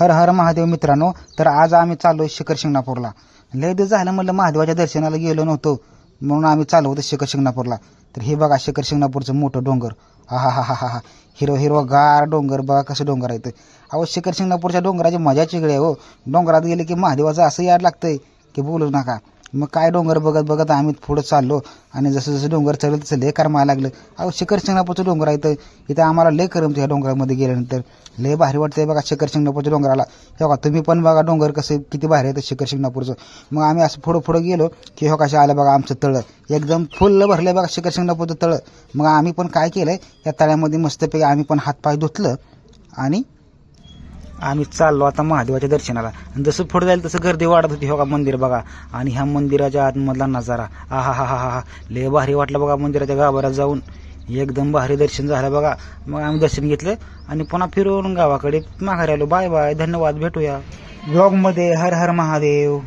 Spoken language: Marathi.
हर हर महादेव मित्रांनो तर आज आम्ही चाललो शिखर शिंगणापूरला. लय दिवस झालं म्हटलं महादेवाच्या दर्शनाला गेलो नव्हतो म्हणून आम्ही चाललो होतो शिखर शिंगणापूरला. तर हे बघा शिखर शिंगणापूरचं मोठं डोंगर. हा हा हा हा हा हा हिरो हिरो गार डोंगर बघा कसं डोंगर आहे ते. अहो शिखर शिंगणापूरच्या डोंगराची मजा चिगडी आहे हो. डोंगरात गेले की महादेवाचं असं याड लागतंय की बोलू नका. मग काय डोंगर बघत बघत आम्ही पुढं चाललो आणि जसं जसं डोंगर चढलं तसं लय करमायला लागलं. अहो शिखर शिंगणापूरचं डोंगर आहे तर इथं आम्हाला लय करमतं ह्या डोंगरामध्ये गेल्यानंतर. लय भारी वाटतंय बघा शिखर शिंगणापूरच्या डोंगराला. हे बघा तुम्ही पण बघा डोंगर कसं किती भारी आहे तर शिखर शिंगणापूरचं. मग आम्ही असं पुढं पुढं गेलो की हो कशा आलं बघा आमचं तळं. एकदम फुल्ल भरलं बघा शिखर शिंगणापूरचं तळं. मग आम्ही पण काय केलं या तळ्यामध्ये मस्तपैकी आम्ही पण हातपाय धुतलं आणि आम्ही चाललो आता महादेवाच्या दर्शनाला. आणि जसं पुढे जाईल तसं गर्दी वाढत होती. हो का मंदिर बघा. आणि ह्या मंदिराच्या आतमधला नजारा. आ हा हा हा हा. लय भारी वाटलं बघा मंदिराच्या गाभाऱ्यात जाऊन. एकदम भारी दर्शन झालं बघा. मग आम्ही दर्शन घेतलं आणि पुन्हा फिरून गावाकडे माघारी आलो. Bye bye. धन्यवाद. भेटूया. ब्लॉगमध्ये हर हर महादेव.